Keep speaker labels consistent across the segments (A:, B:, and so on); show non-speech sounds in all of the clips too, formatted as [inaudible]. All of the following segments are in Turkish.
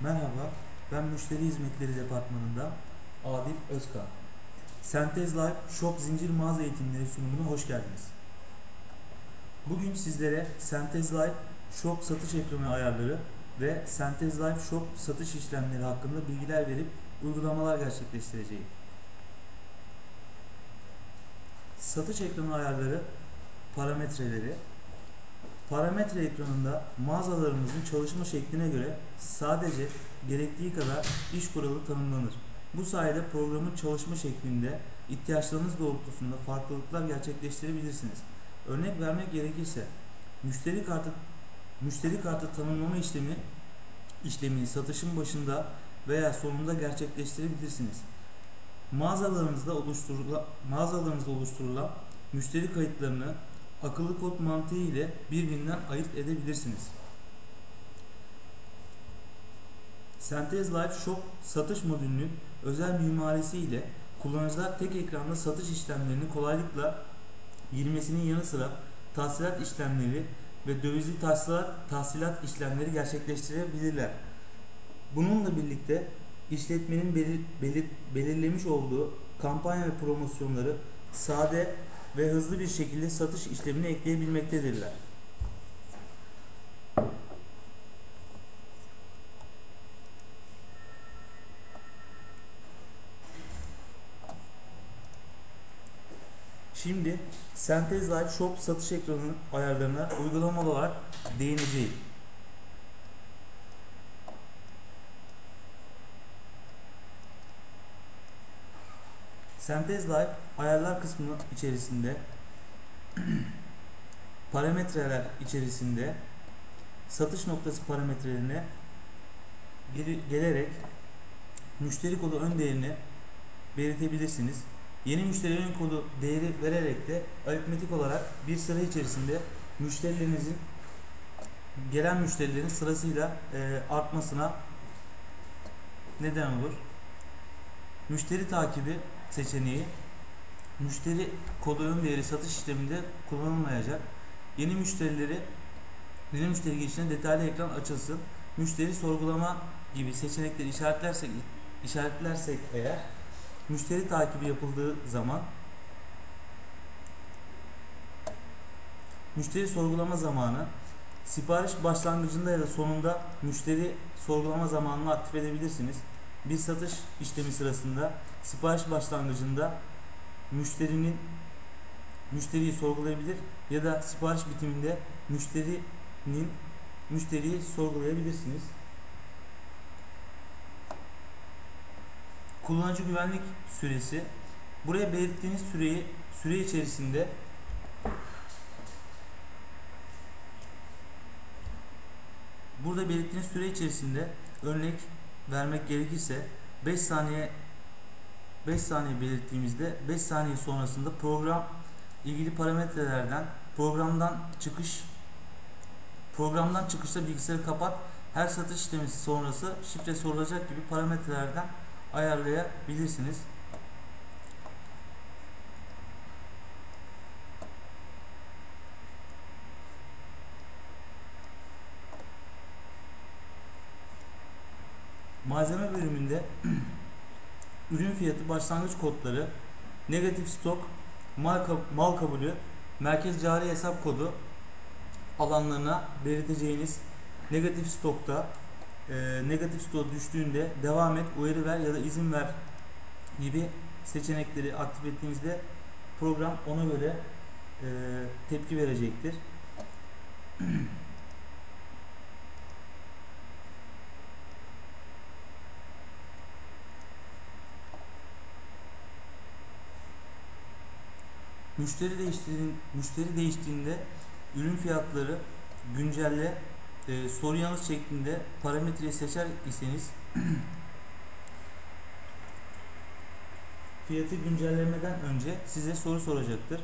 A: Merhaba, ben Müşteri Hizmetleri Departmanında Adil Özkan. Sentez Live Shop Zincir Mağaza Eğitimleri sunumuna hoş geldiniz. Bugün sizlere Sentez Live Shop satış ekranı ayarları ve Sentez Live Shop satış işlemleri hakkında bilgiler verip uygulamalar gerçekleştireceğim. Satış ekranı ayarları parametreleri Parametre ekranında mağazalarımızın çalışma şekline göre sadece gerektiği kadar iş kuralı tanımlanır. Bu sayede programın çalışma şeklinde ihtiyaçlarınız doğrultusunda farklılıklar gerçekleştirebilirsiniz. Örnek vermek gerekirse müşteri kartı müşteri kartı tanımlama işlemi işlemini satışın başında veya sonunda gerçekleştirebilirsiniz. Mağazalarınızda oluşturulan mağazalarınızda oluşturulan müşteri kayıtlarını akıllı kod mantığı ile birbirinden ayırt edebilirsiniz. Sentez Live Shop satış modülünün özel mimarisi ile kullanıcılar tek ekranda satış işlemlerini kolaylıkla girmesinin yanı sıra tahsilat işlemleri ve dövizli tahsilat, tahsilat işlemleri gerçekleştirebilirler. Bununla birlikte işletmenin belir, belir, belirlemiş olduğu kampanya ve promosyonları sade ve hızlı bir şekilde satış işlemini ekleyebilmektedirler. Şimdi Sentez Live Shop satış ekranı ayarlarına uygulamalı olarak değineceğim. Sentez Live ayarlar kısmı içerisinde [clears throat] parametreler içerisinde satış noktası parametrelerine gelerek müşteri kodu ön değerini belirtebilirsiniz. Yeni müşteri ön kodu değeri vererek de aritmetik olarak bir sıra içerisinde müşterilerinizin gelen müşterilerin sırasıyla e, artmasına neden olur. Müşteri takibi seçeneği müşteri kodu ön değeri satış işleminde kullanılmayacak. Yeni müşterileri yeni müşteri girişine detaylı ekran açılsın. Müşteri sorgulama gibi seçenekleri işaretlersek işaretlersek eğer müşteri takibi yapıldığı zaman müşteri sorgulama zamanı sipariş başlangıcında ya da sonunda müşteri sorgulama zamanını aktif edebilirsiniz. Bir satış işlemi sırasında sipariş başlangıcında müşterinin müşteriyi sorgulayabilir ya da sipariş bitiminde müşterinin müşteriyi sorgulayabilirsiniz. Kullanıcı güvenlik süresi buraya belirttiğiniz süreyi süre içerisinde burada belirttiğiniz süre içerisinde örnek vermek gerekirse 5 saniye 5 saniye belirttiğimizde 5 saniye sonrasında program ilgili parametrelerden programdan çıkış programdan çıkışta bilgisayarı kapat her satış işlemi sonrası şifre sorulacak gibi parametrelerden ayarlayabilirsiniz. Malzeme bölümünde [clears throat] ürün fiyatı, başlangıç kodları, negatif stok, mal, mal kabulü, merkez cari hesap kodu alanlarına belirteceğiniz negatif stokta e, negatif stok düştüğünde devam et, uyarı ver ya da izin ver gibi seçenekleri aktif ettiğinizde program ona göre e, tepki verecektir. [clears throat] Müşteri değiştiğinde, müşteri değiştiğinde ürün fiyatları güncelle e, soru yanıt şeklinde parametreyi seçer iseniz fiyatı güncellemeden önce size soru soracaktır.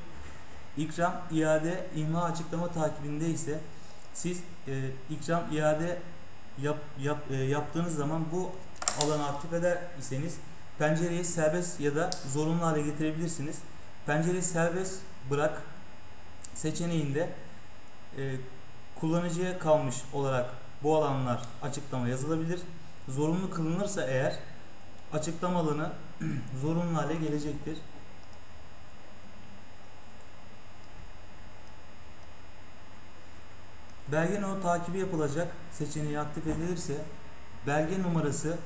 A: İkram, iade, imha açıklama takibinde ise siz e, ikram, iade yap, yap, e, yaptığınız zaman bu alanı aktif eder iseniz pencereyi serbest ya da zorunlu hale getirebilirsiniz. Pencereyi serbest bırak seçeneğinde e, kullanıcıya kalmış olarak bu alanlar açıklama yazılabilir. zorunlu kılınırsa eğer açıklama alanı [clears throat] zorunlu hale gelecektir. Belge no takibi yapılacak seçeneği aktif edilirse belge numarası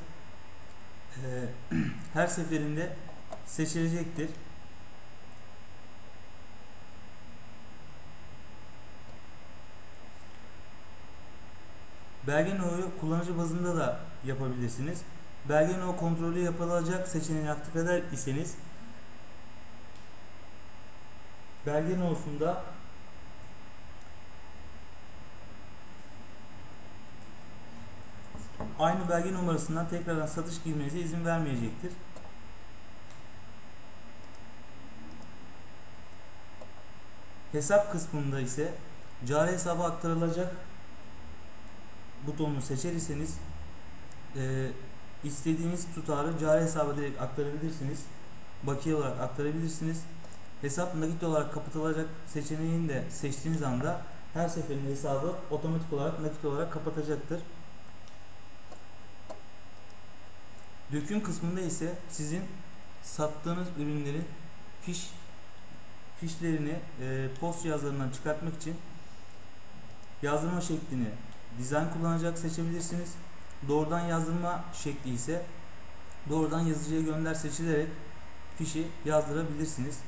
A: e, [clears throat] her seferinde seçilecektir. Belge no'yu kullanıcı bazında da yapabilirsiniz. Belge no kontrolü yapılacak seçeneğini aktif eder iseniz belge no'sunda aynı belge numarasından tekrardan satış girmenize izin vermeyecektir. Hesap kısmında ise cari hesaba aktarılacak butonunu seçer iseniz e, istediğiniz tutarı cari hesaba direkt aktarabilirsiniz. Bakiye olarak aktarabilirsiniz. Hesap nakit olarak kapatılacak seçeneğini de seçtiğiniz anda her seferinde hesabı otomatik olarak nakit olarak kapatacaktır. Döküm kısmında ise sizin sattığınız ürünlerin fiş fişlerini e, post cihazlarından çıkartmak için yazdırma şeklini dizayn kullanacak seçebilirsiniz. Doğrudan yazdırma şekli ise doğrudan yazıcıya gönder seçilerek fişi yazdırabilirsiniz.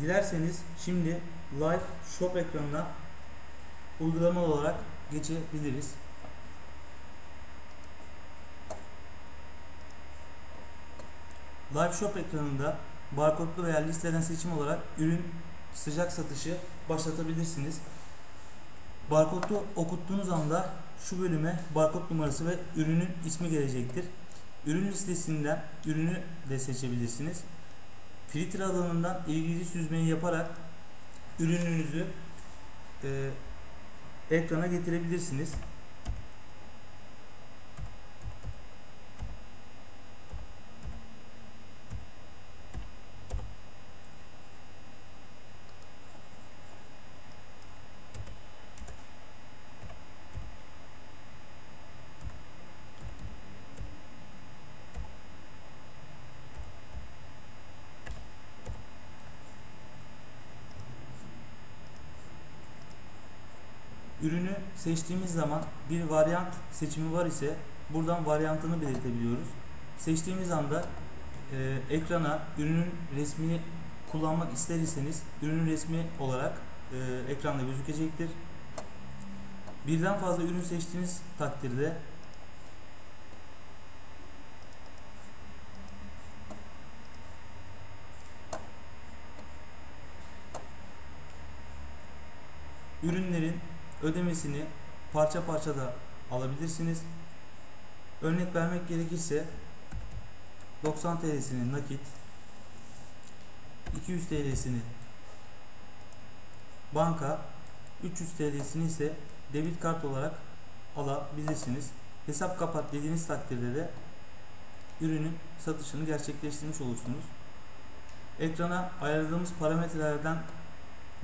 A: Dilerseniz şimdi Live Shop ekranına uygulama olarak geçebiliriz. Live Shop ekranında barkodlu veya listeden seçim olarak ürün sıcak satışı başlatabilirsiniz. Barkodu okuttuğunuz anda şu bölüme barkod numarası ve ürünün ismi gelecektir. Ürün listesinden ürünü de seçebilirsiniz. Filtre alanından ilgili süzmeyi yaparak ürününüzü e, ekrana getirebilirsiniz. Ürünü seçtiğimiz zaman bir varyant seçimi var ise buradan varyantını belirtebiliyoruz. Seçtiğimiz anda e, ekrana ürünün resmini kullanmak ister iseniz ürünün resmi olarak e, ekranda gözükecektir. Birden fazla ürün seçtiğiniz takdirde ürünlerin ödemesini parça parça da alabilirsiniz. Örnek vermek gerekirse 90 TL'sini nakit 200 TL'sini banka 300 TL'sini ise debit kart olarak alabilirsiniz. Hesap kapat dediğiniz takdirde de ürünün satışını gerçekleştirmiş olursunuz. Ekrana ayarladığımız parametrelerden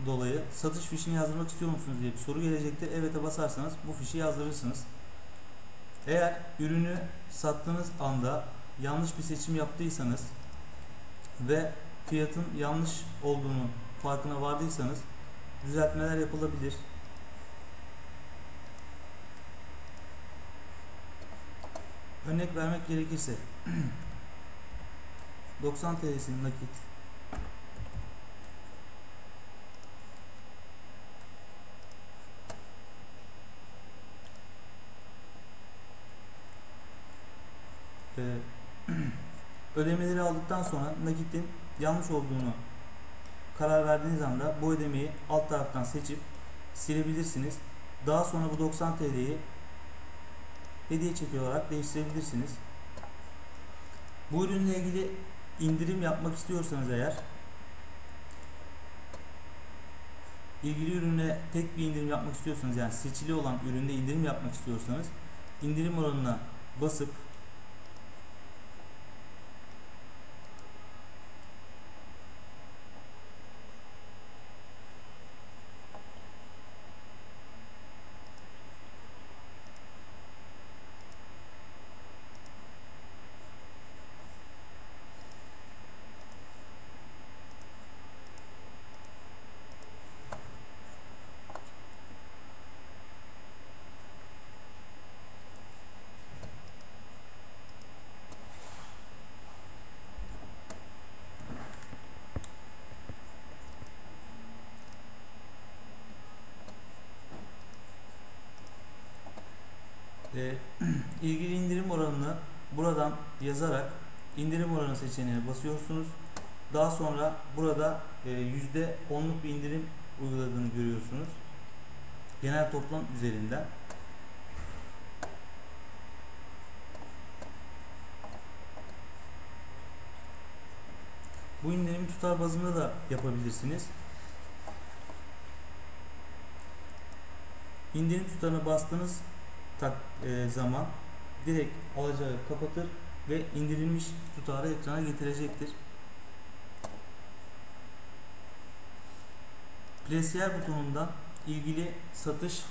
A: dolayı satış fişini yazdırmak istiyor musunuz diye bir soru gelecektir. Evet'e basarsanız bu fişi yazdırırsınız. Eğer ürünü sattığınız anda yanlış bir seçim yaptıysanız ve fiyatın yanlış olduğunu farkına vardıysanız düzeltmeler yapılabilir. Örnek vermek gerekirse [clears throat] 90 TL'sinin nakit [clears throat] ödemeleri aldıktan sonra nakitin yanlış olduğunu karar verdiğiniz anda bu ödemeyi alt taraftan seçip silebilirsiniz. Daha sonra bu 90 TL'yi hediye çeki olarak değiştirebilirsiniz. Bu ürünle ilgili indirim yapmak istiyorsanız eğer ilgili ürüne tek bir indirim yapmak istiyorsanız yani seçili olan üründe indirim yapmak istiyorsanız indirim oranına basıp e, ilgili indirim oranını buradan yazarak indirim oranı seçeneğine basıyorsunuz. Daha sonra burada e, yüzde 10'luk bir indirim uyguladığını görüyorsunuz. Genel toplam üzerinden. Bu indirimi tutar bazında da yapabilirsiniz. İndirim tutarına bastığınız tak, e, zaman direkt alacağı kapatır ve indirilmiş tutarı ekrana getirecektir. Plesiyer butonundan ilgili satış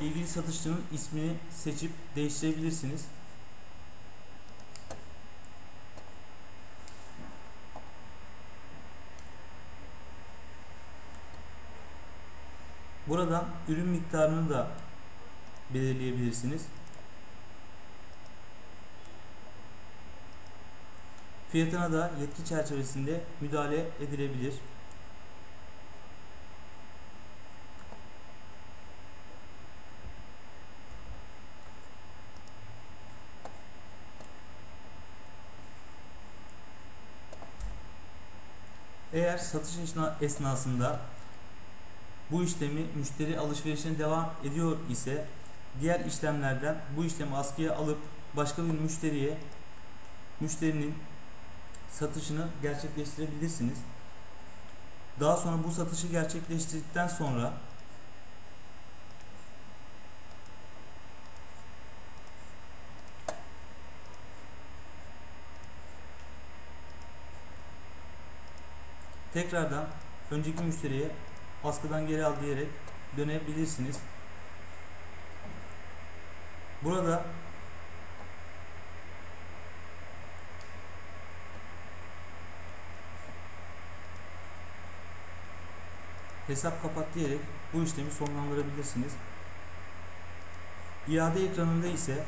A: ilgili satışçının ismini seçip değiştirebilirsiniz. Buradan ürün miktarını da belirleyebilirsiniz. Fiyatına da yetki çerçevesinde müdahale edilebilir. Eğer satış esnasında bu işlemi müşteri alışverişine devam ediyor ise diğer işlemlerden bu işlemi askıya alıp başka bir müşteriye müşterinin satışını gerçekleştirebilirsiniz. Daha sonra bu satışı gerçekleştirdikten sonra tekrardan önceki müşteriye askıdan geri al diyerek dönebilirsiniz. Burada hesap kapat diyerek bu işlemi sonlandırabilirsiniz. İade ekranında ise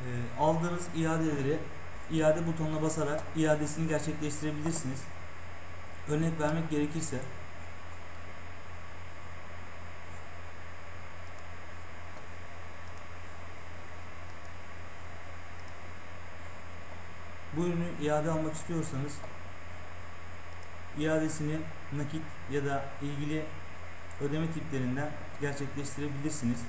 A: e, aldığınız iadeleri iade butonuna basarak iadesini gerçekleştirebilirsiniz. Örnek vermek gerekirse bu ürünü iade almak istiyorsanız iadesini nakit ya da ilgili ödeme tiplerinden gerçekleştirebilirsiniz.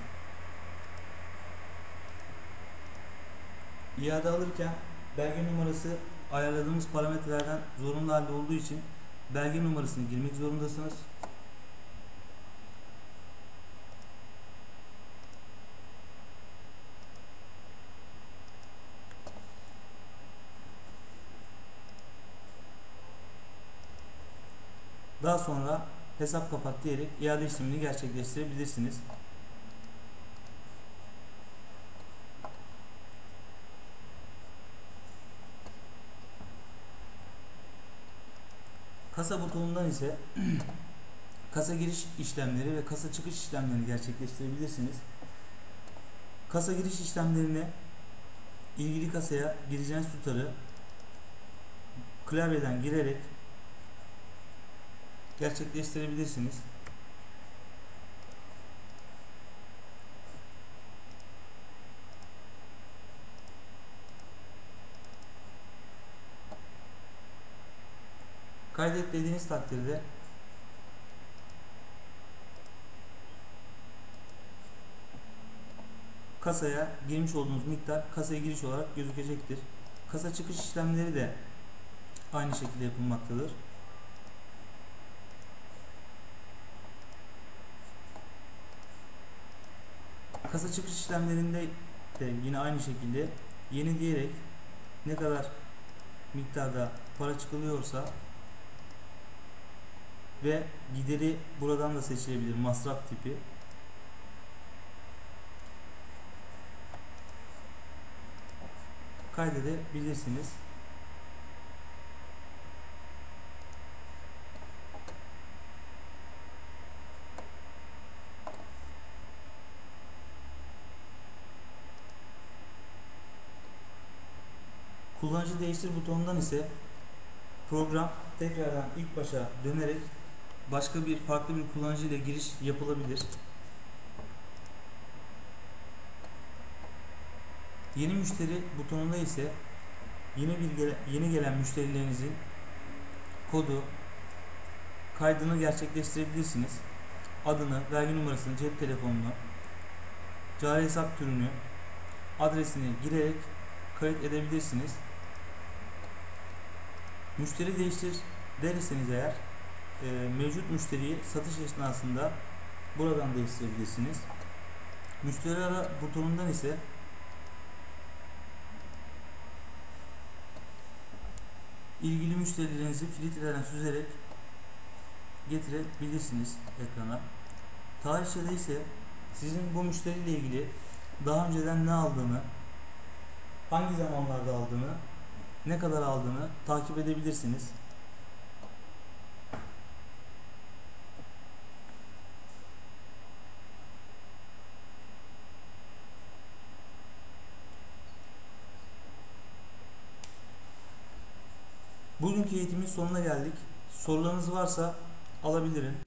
A: İade alırken belge numarası ayarladığımız parametrelerden zorunlu halde olduğu için belge numarasını girmek zorundasınız. Daha sonra hesap kapat diyerek iade işlemini gerçekleştirebilirsiniz. Kasa butonundan ise [clears throat] kasa giriş işlemleri ve kasa çıkış işlemlerini gerçekleştirebilirsiniz. Kasa giriş işlemlerine ilgili kasaya gireceğiniz tutarı klavyeden girerek gerçekleştirebilirsiniz. Kaydet dediğiniz takdirde kasaya girmiş olduğunuz miktar kasaya giriş olarak gözükecektir. Kasa çıkış işlemleri de aynı şekilde yapılmaktadır. Kasa çıkış işlemlerinde de yine aynı şekilde yeni diyerek ne kadar miktarda para çıkılıyorsa ve gideri buradan da seçilebilir masraf tipi. Kaydedebilirsiniz. Kullanıcı değiştir butonundan ise program tekrardan ilk başa dönerek başka bir farklı bir kullanıcı ile giriş yapılabilir. Yeni müşteri butonunda ise yeni bilgi yeni gelen müşterilerinizin kodu kaydını gerçekleştirebilirsiniz. Adını, vergi numarasını, cep telefonunu, cari hesap türünü, adresini girerek kayıt edebilirsiniz. Müşteri değiştir derseniz eğer e, mevcut müşteriyi satış esnasında buradan değiştirebilirsiniz. Müşteri ara butonundan ise ilgili müşterilerinizi filtreden süzerek getirebilirsiniz ekrana. Tarihçede ise sizin bu müşteriyle ilgili daha önceden ne aldığını, hangi zamanlarda aldığını, ne kadar aldığını takip edebilirsiniz. Bugünkü eğitimin sonuna geldik. Sorularınız varsa alabilirim.